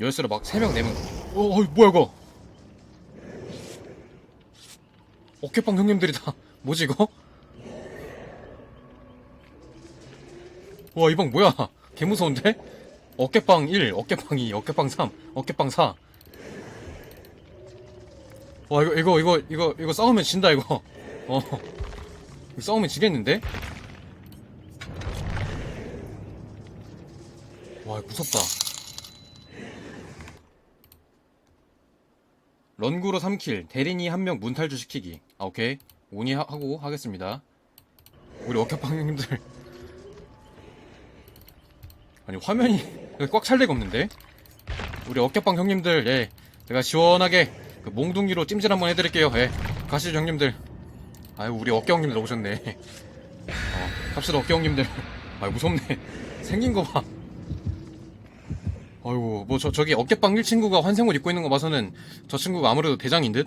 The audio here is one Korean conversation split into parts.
열쇠로 막 3명 4명. 어, 어 뭐야 이거? 어깨빵 형님들이다. 뭐지 이거? 와 이 방 뭐야? 개 무서운데? 어깨빵 1 어깨빵 2 어깨빵 3 어깨빵 4 와 이거 이거 이거 이거 이거 싸우면 진다 이거. 어. 이거 싸우면 지겠는데? 와 무섭다 런구로 3킬 대리니 한명 문탈주 시키기. 아 오케이. 오니 하, 하고 하겠습니다. 우리 어깨빵 형님들. 아니 화면이 꽉찰 리가 없는데? 우리 어깨빵 형님들 예. 제가 시원하게 그 몽둥이로 찜질 한번 해드릴게요 예. 가시죠 형님들. 아유 우리 어깨 형님들 오셨네. 어, 갑시다 어깨 형님들. 아유 무섭네. 생긴 거 봐 아이고 뭐 저 저기 어깨빵 1 친구가 환생옷 입고 있는 거 봐서는 저 친구가 아무래도 대장인 듯?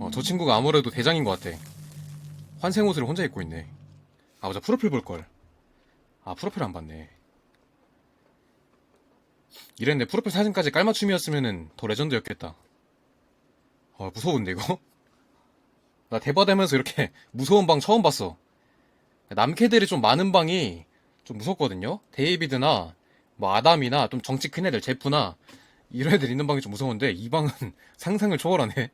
어, 저 친구가 아무래도 대장인 것 같아. 환생옷을 혼자 입고 있네. 아, 맞아. 프로필 볼 걸. 아, 프로필 안 봤네. 이랬는데 프로필 사진까지 깔맞춤이었으면은 더 레전드였겠다. 아, 무서운데, 이거? 나 대바되면서 이렇게 무서운 방 처음 봤어. 남캐들이 좀 많은 방이 좀 무섭거든요? 데이비드나, 뭐, 아담이나, 좀 정치 큰 애들, 제프나, 이런 애들 있는 방이 좀 무서운데, 이 방은 상상을 초월하네.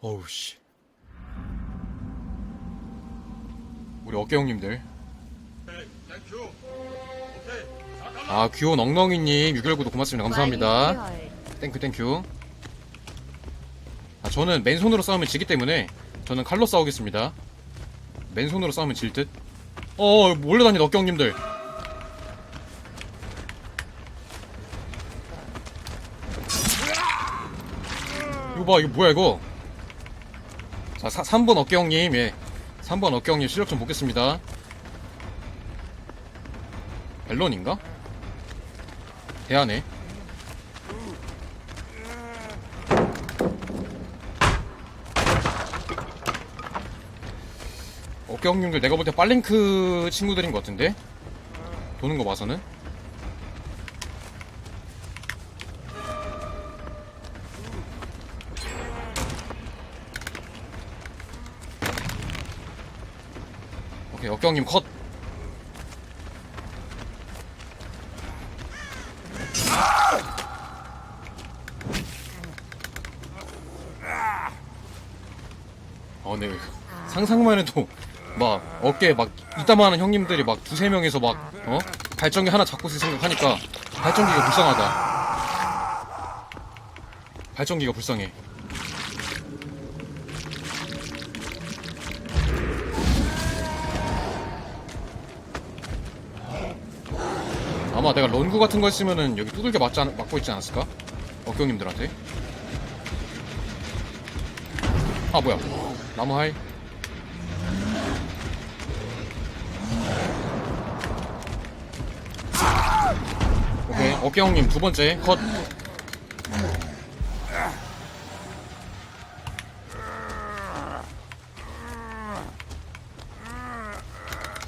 어우, 씨. 우리 어깨 형님들. 아, 귀여운 엉덩이님, 619도 고맙습니다. 감사합니다. 땡큐, 땡큐. 아, 저는 맨손으로 싸우면 지기 때문에, 저는 칼로 싸우겠습니다. 맨손으로 싸우면 질 듯? 어, 몰려다니는 어깨 형님들. 이거 봐, 이거 뭐야, 이거? 자, 사, 3번 어깨 형님, 예. 3번 어깨 형님 실력 좀 보겠습니다. 앨런인가? 대하네. 어깨 형님들 내가 볼 때 빨랭크 친구들인 것 같은데? 도는 거 봐서는? 오케이, 형님 컷! 어, 네. 상상만 해도 막 어깨에 막 이따만한 형님들이 막 두세 명이서 막 어? 발전기 하나 잡고 있을 생각하니까 발전기가 불쌍하다. 발전기가 불쌍해. 아마 내가 런구 같은 거 했으면은 여기 두들겨 맞지 않, 맞고 있지 않았을까? 어경님들한테. 아 뭐야? 나무 하이. 오케이 어깨 형님 두 번째 컷.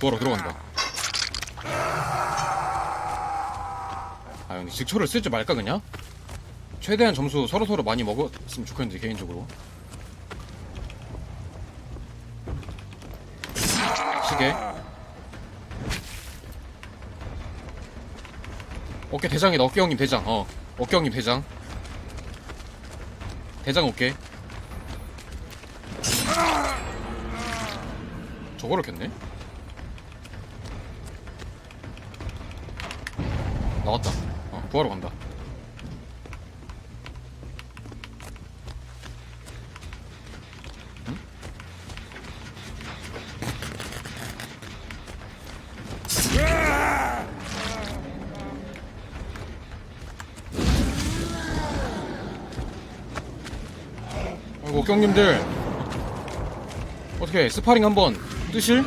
구하러 들어간다. 아 근데 직초를 쓸지 말까 그냥? 최대한 점수 서로 서로 많이 먹었으면 좋겠는데 개인적으로. 시계. 어깨 대장이다. 어깨 형님 대장. 어. 어깨 형님 대장. 대장 어깨. 저거를 켰네? 나왔다. 어, 구하러 간다. 어, 한국 경님들 어떻게 스파링 한번 뜨실?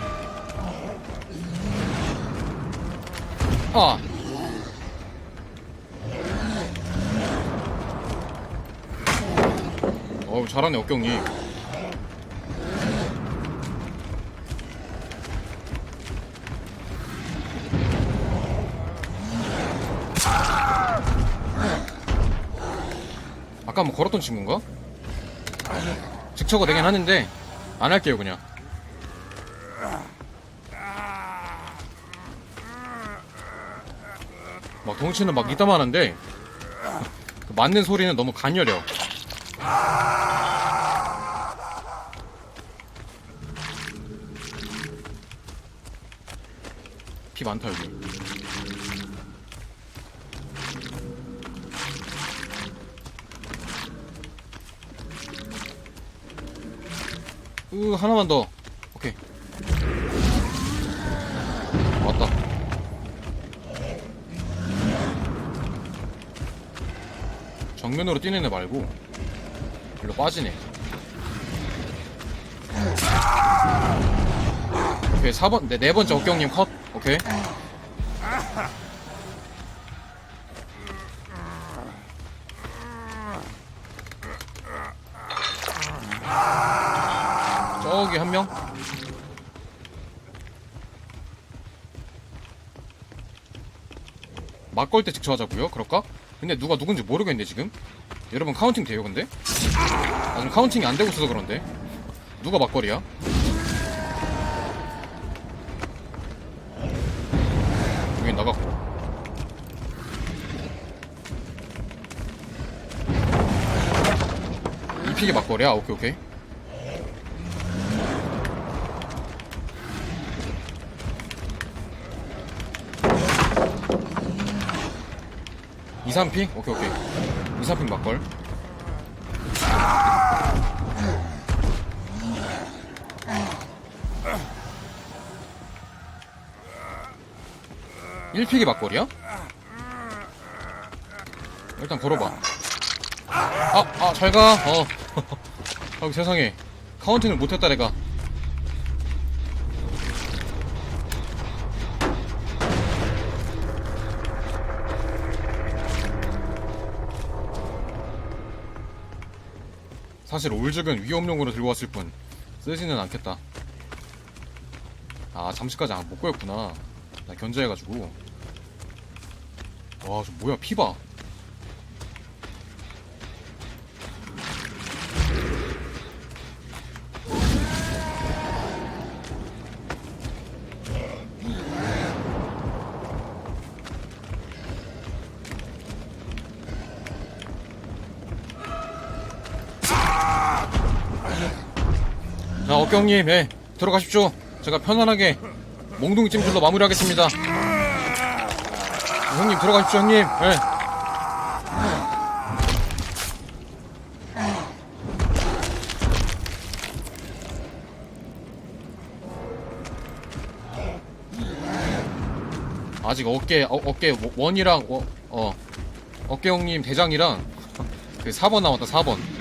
아 어우 잘하네 억경님 아까 뭐 걸었던 친구인가? 직처가 되긴 하는데 안 할게요 그냥. 막 덩치는 막 이따만한데 그 맞는 소리는 너무 가녀려 피 많다 여기 으 하나만 더. 오케이. 왔다. 정면으로 뛰는 애 말고 일로 빠지네. 오케이 4번 네, 네 번째 어경님 컷. 오케이 저기 한 명? 막걸 때 직처하자고요? 그럴까? 근데 누가 누군지 모르겠는데 지금? 여러분 카운팅 돼요 근데? 아 지금 카운팅이 안 되고 있어서 그런데 누가 막걸리야? 여긴 나갔고 이 픽이 막걸리야? 오케이 오케이 2, 3픽? 오케이 오케이 2, 3픽 막걸 일픽이 막걸이야? 일단 걸어봐 아, 아, 잘 가. 어. 아, 세상에. 카운팅을 못했다, 내가. 사실 올죽은 위험용으로 들고 왔을 뿐 쓰지는 않겠다. 아 잠시까지 안, 못 거였구나. 나 견제해가지고. 와, 저 뭐야 피봐. 자, 어경님, 예, 들어가십시오. 제가 편안하게 몽둥이 찜질로 마무리하겠습니다. 형님, 들어가십시오, 형님. 예. 아직 어깨, 어, 어깨 원이랑, 어, 어, 어깨 형님 대장이랑 그 4번 남았다, 4번.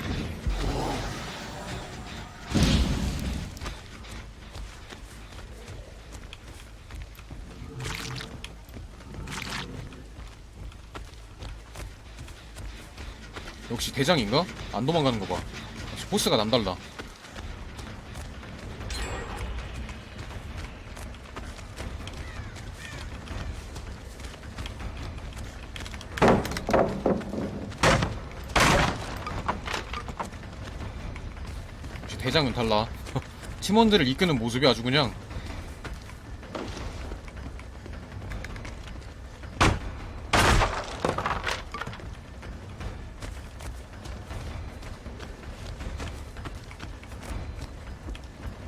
역시 대장인가? 안 도망가는 거 봐. 역시 보스가 남달라. 역시 대장은 달라. 팀원들을 이끄는 모습이 아주 그냥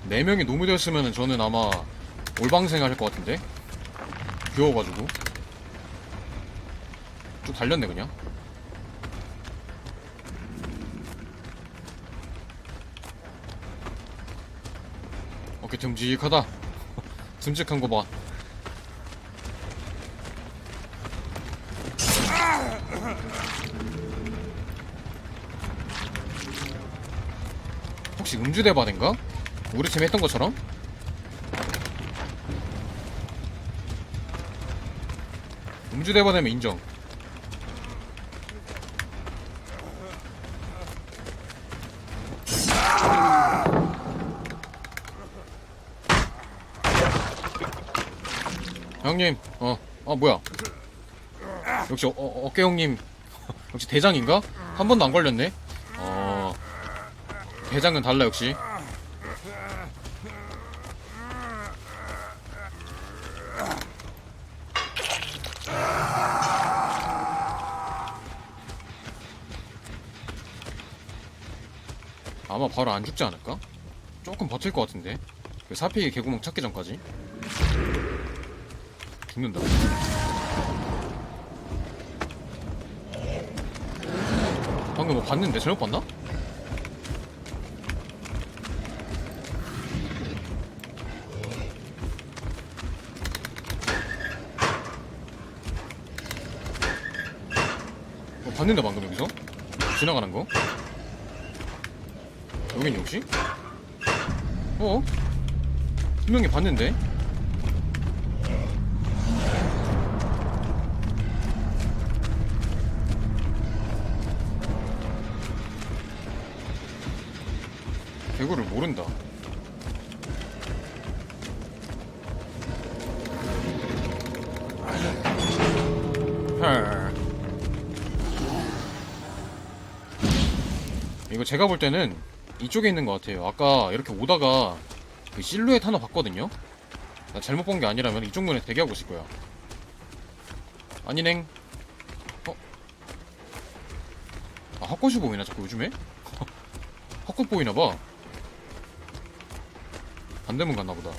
네 명이 노무되었으면 저는 아마 올방생 할것 같은데? 귀여워가지고. 쭉 달렸네 그냥. 어깨 듬직하다. 듬직한 거봐. 혹시 음주대바인가? 우리 팀 했던 것처럼? 음주대바 되면 인정. 형님, 어, 어, 뭐야. 역시 어, 어, 어깨 형님, 역시 대장인가? 한 번도 안 걸렸네? 대장은 달라 역시 아마 바로 안 죽지 않을까? 조금 버틸 것 같은데 그 사피 개구멍 찾기 전까지 죽는다 방금 뭐 봤는데 잘못 봤나? 어, 봤는데 방금 여기서? 지나가는 거? 여긴 역시? 어? 분명히 봤는데? 개구를 모른다. 헐. 이거 제가 볼 때는 이쪽에 있는 것 같아요. 아까 이렇게 오다가 그 실루엣 하나 봤거든요? 나 잘못 본 게 아니라면 이쪽 문에 대기하고 있을 거야. 아니넹. 어? 아, 헛것이 보이나, 자꾸 요즘에? 헛것 보이나봐. 반대문 갔나 보다.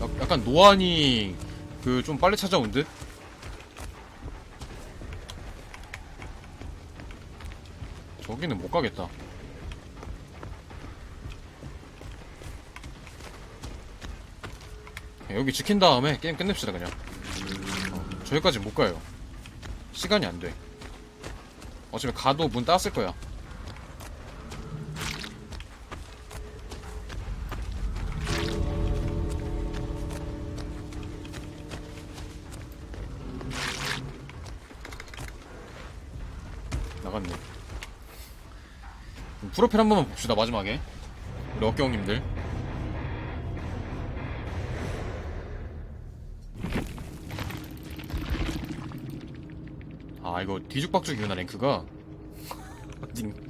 약- 약간 노안이 그 좀 빨리 찾아온 듯? 저기는 못 가겠다. 여기 지킨 다음에 게임 끝냅시다 그냥. 어, 저기까지 못 가요. 시간이 안 돼. 어차피 가도 문 땄을 거야. 나갔네. 프로필 한 번만 봅시다 마지막에. 우리 어깨 형님들. 아 이거 뒤죽박죽이구나 랭크가? 님